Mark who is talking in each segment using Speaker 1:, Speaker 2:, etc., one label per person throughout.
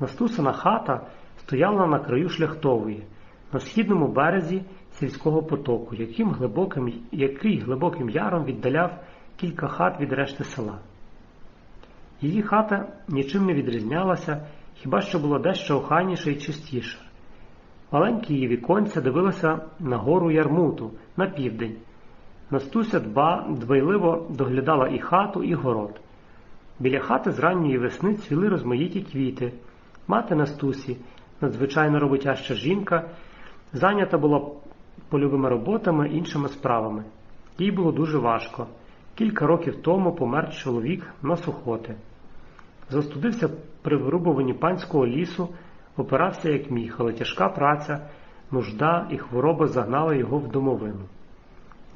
Speaker 1: Настусина хата стояла на краю шляхтової, на східному березі сільського потоку, яким глибоким, який глибоким яром віддаляв кілька хат від решти села. Її хата нічим не відрізнялася, хіба що було дещо охайніше і чистіше. Маленькі її віконця дивилися на гору Ярмуту на південь. Настуся дба, дбайливо доглядала і хату, і город. Біля хати з ранньої весни цвіли розмаїті квіти. Мати Настусі, надзвичайно роботяща жінка, зайнята була польовими роботами іншими справами. Їй було дуже важко. Кілька років тому помер чоловік на сухоти. Застудився при вирубуванні панського лісу, опирався як міг, але тяжка праця, нужда і хвороба загнали його в домовину.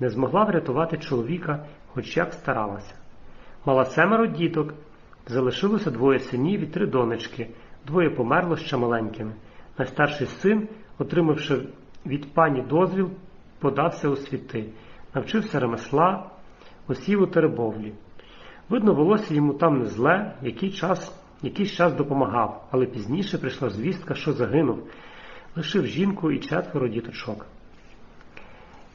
Speaker 1: Не змогла врятувати чоловіка, хоч як старалася. Мала семеро діток, залишилося двоє синів і три донечки, двоє померло ще маленькими. Найстарший син, отримавши від пані дозвіл, подався у світи, навчився ремесла, осів у теребовлі. Видно, волосся йому там не зле, який час, якийсь час допомагав, але пізніше прийшла звістка, що загинув, лишив жінку і четверо діточок.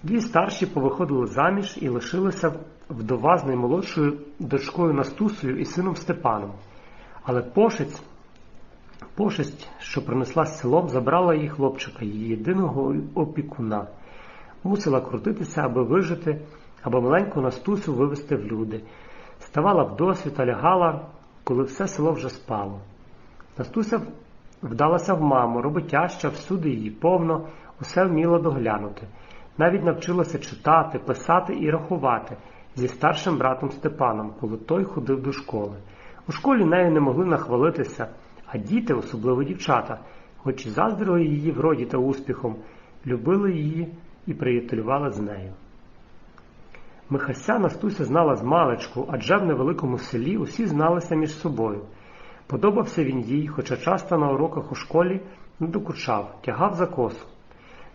Speaker 1: Дві старші повиходили заміж і лишилися вдова з наймолодшою дочкою Настусою і сином Степаном. Але пошесть, пошесть, що принесла з селом, забрала її хлопчика, її єдиного опікуна. Мусила крутитися, аби вижити, аби маленьку Настусю вивести в люди. Ставала в досвіта, лягала, коли все село вже спало. Настуся вдалася в маму, роботяща, всюди її повно, усе вміла доглянути. Навіть навчилася читати, писати і рахувати зі старшим братом Степаном, коли той ходив до школи. У школі нею не могли нахвалитися, а діти, особливо дівчата, хоч і заздрили її вроді та успіхом, любили її і приятелювали з нею. Михася Настуся знала з маличку, адже в невеликому селі усі зналися між собою. Подобався він їй, хоча часто на уроках у школі не докучав, тягав за косу.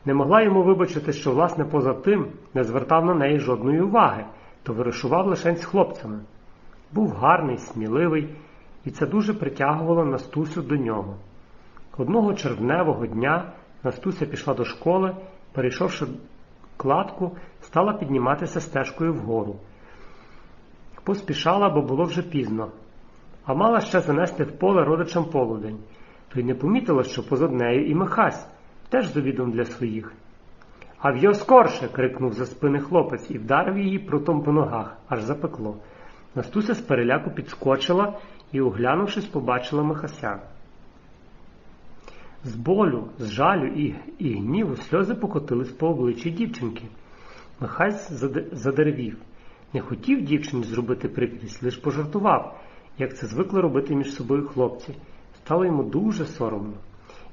Speaker 1: Не могла йому вибачити, що, власне, поза тим не звертав на неї жодної уваги, то вирішував лишень з хлопцями. Був гарний, сміливий, і це дуже притягувало Настусю до нього. Одного червневого дня Настуся пішла до школи, перейшовши кладку, стала підніматися стежкою вгору. Поспішала, бо було вже пізно, а мала ще занести в поле родичам полудень, то й не помітила, що позад нею і Михась, теж з обідом для своїх. А в'йо скорше. крикнув за спини хлопець і вдарив її прутом по ногах, аж запекло. Настуся з переляку підскочила і, оглянувшись, побачила Михася. З болю, з жалю і, і гніву сльози покотились по обличчі дівчинки. Михась задеревів. Не хотів дівчині зробити прикрість, лиш пожартував, як це звикли робити між собою хлопці. Стало йому дуже соромно.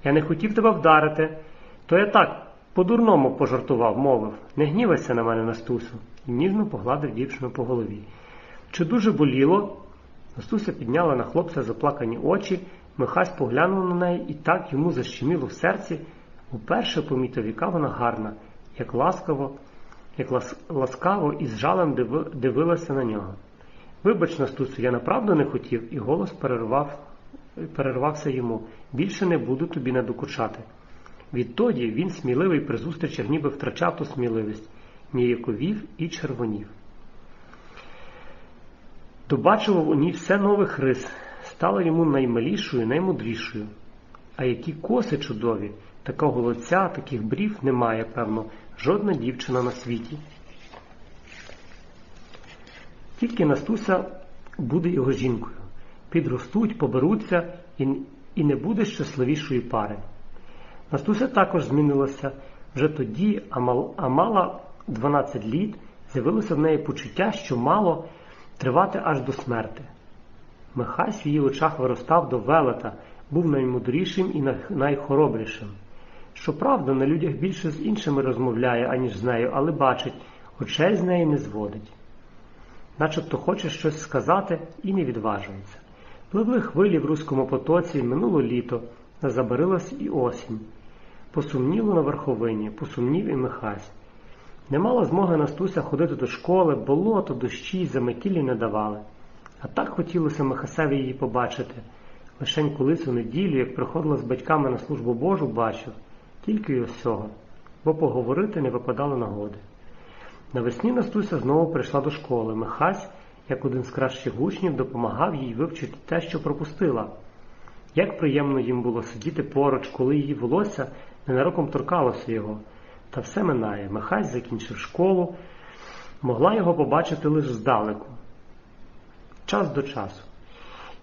Speaker 1: Я не хотів тебе вдарити, то я так по-дурному пожартував, мовив. Не гнівайся на мене, Настусю, і ніжно погладив дівчину по голові. Чи дуже боліло? Настуся підняла на хлопця заплакані очі, Михась поглянув на неї і так йому защеміло в серці. Уперше помітив, яка вона гарна, як ласкаво, як лас, ласкаво і з жалем диви, дивилася на нього. Вибач, Настусю, я направду не хотів, і голос перервав, перервався йому. Більше не буду тобі надокучати. Відтоді він сміливий при зустрічах ніби втрачав ту сміливість, ніяковів і червонів. Добачував у ній все нових рис, стала йому наймалішою, наймудрішою. А які коси чудові, такого лиця, таких брів немає, певно, жодна дівчина на світі. Тільки Настуся буде його жінкою. Підростуть, поберуться і, і не буде щасливішої пари. Настуся також змінилася вже тоді, а мала 12 літ, з'явилося в неї почуття, що мало тривати аж до смерти. Михась в її очах виростав до велета, був наймудрішим і найхоробрішим. Щоправда, на людях більше з іншими розмовляє, аніж з нею, але бачить, очей з неї не зводить. Начебто хоче щось сказати і не відважується. Пливли хвилі в руському потоці минуло літо, забарилась і осінь. Посумніло на верховині, посумнів і Михась. Не мала змоги Настуся ходити до школи, болото, дощі, заметілі не давали. А так хотілося Михасеві її побачити, Лишень колись у неділю, як приходила з батьками на службу Божу, бачив тільки й усього, бо поговорити не випадало нагоди. Навесні Настуся знову прийшла до школи. Михась, як один з кращих учнів, допомагав їй вивчити те, що пропустила. Як приємно їм було сидіти поруч, коли її волосся ненароком торкалося його. Та все минає. Михась закінчив школу, могла його побачити лише здалеку. Час до часу.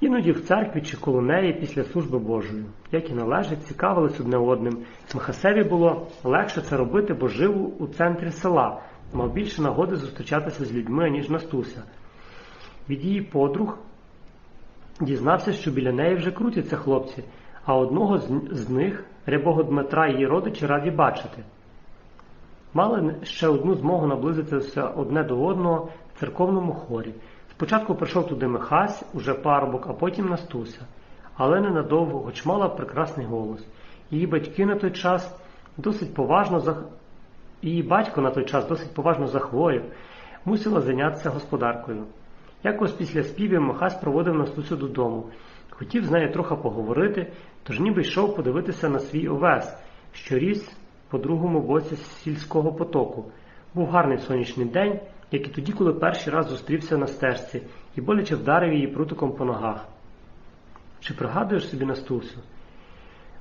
Speaker 1: Іноді в церкві чи коло неї після служби Божої, як і належить, цікавились одне одним. Михасеві було легше це робити, бо жив у центрі села, мав більше нагоди зустрічатися з людьми, ніж Настуся. Від її подруг дізнався, що біля неї вже крутяться хлопці, а одного з, них, рябого Дмитра, її родичі раді бачити. Мали ще одну змогу наблизитися одне до одного в церковному хорі. Спочатку прийшов туди Михась, уже парубок, а потім Настуся. Але ненадовго, хоч мала прекрасний голос. Її батьки на той час досить поважно зах... Її батько на той час досить поважно захворів, мусила зайнятися господаркою. Якось після співів Михась проводив Настусю додому. Хотів з нею трохи поговорити, тож ніби йшов подивитися на свій овес, що ріс по другому боці сільського потоку. Був гарний сонячний день, як і тоді, коли перший раз зустрівся на стежці і боляче вдарив її прутиком по ногах. Чи пригадуєш собі Настусю?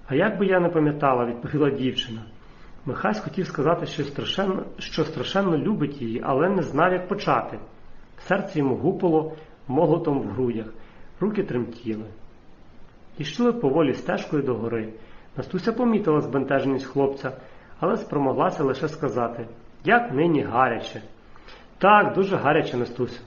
Speaker 1: А як би я не пам'ятала, відповіла дівчина. Михась хотів сказати, що страшенно, що страшенно любить її, але не знав, як почати. Серце йому гупало молотом в грудях, руки тремтіли. Ішли поволі стежкою до гори. Настуся помітила збентеженість хлопця, але спромоглася лише сказати як нині гаряче. Так, дуже гаряче, Настусю.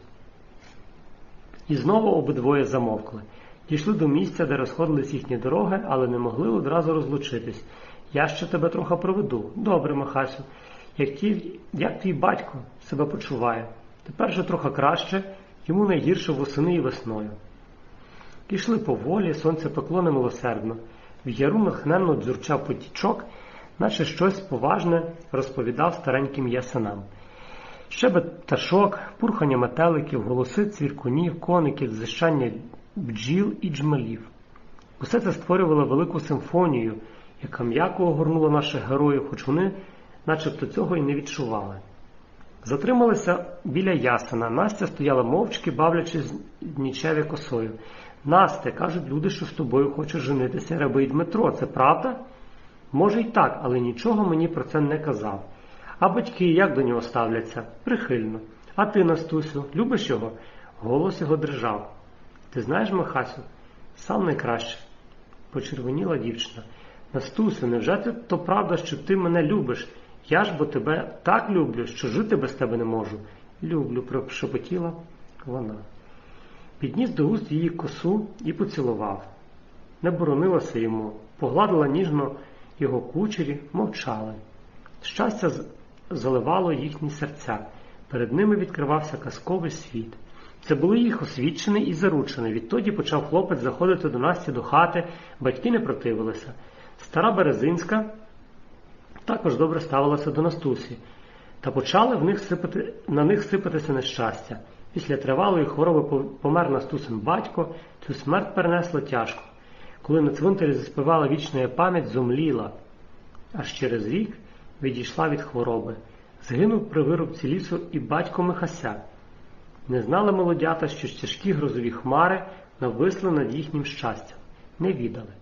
Speaker 1: І знову обидвоє замовкли. Дійшли до місця, де розходились їхні дороги, але не могли одразу розлучитись. Я ще тебе трохи проведу. Добре, Михасю. Як ті, як твій батько себе почуває? Тепер же трохи краще, йому найгірше восени і весною. Пішли поволі, сонце пекло немилосердно. В яру нахненно дзюрчав потічок, наче щось поважне розповідав стареньким ясенам. Щебет пташок, пурхання метеликів, голоси цвіркунів, коників, зищання бджіл і джмелів. Усе це створювало велику симфонію, яка м'яко огорнула наших героїв, хоч вони начебто цього й не відчували. Затрималися біля ясена. Настя стояла мовчки, бавлячись нічеві косою. Насте, кажуть люди, що з тобою хоче женитися рабий Дмитро. Це правда? Може й так, але нічого мені про це не казав. А батьки як до нього ставляться? Прихильно. А ти, Настусю, любиш його? Голос його дрижав. Ти знаєш, Михасю, сам найкраще. Почервоніла дівчина. Настусю, невже це то правда, що ти мене любиш? Я ж бо тебе так люблю, що жити без тебе не можу. Люблю, прошепотіла вона. Підніс до уст її косу і поцілував. Не боронилася йому, погладила ніжно його кучері, мовчали. Щастя заливало їхні серця. Перед ними відкривався казковий світ. Це були їх освічений і заручений. Відтоді почав хлопець заходити до Насті до хати, батьки не противилися. Стара Березинська також добре ставилася до Настусі, та почали в них сипати, на них сипатися нещастя. Після тривалої хвороби помер Настусин батько, цю смерть перенесло тяжко. Коли на цвинтарі заспівала вічна пам'ять, зумліла. Аж через рік відійшла від хвороби. Згинув при вирубці лісу і батько Михася. Не знали молодята, що тяжкі грозові хмари нависли над їхнім щастям, не відали.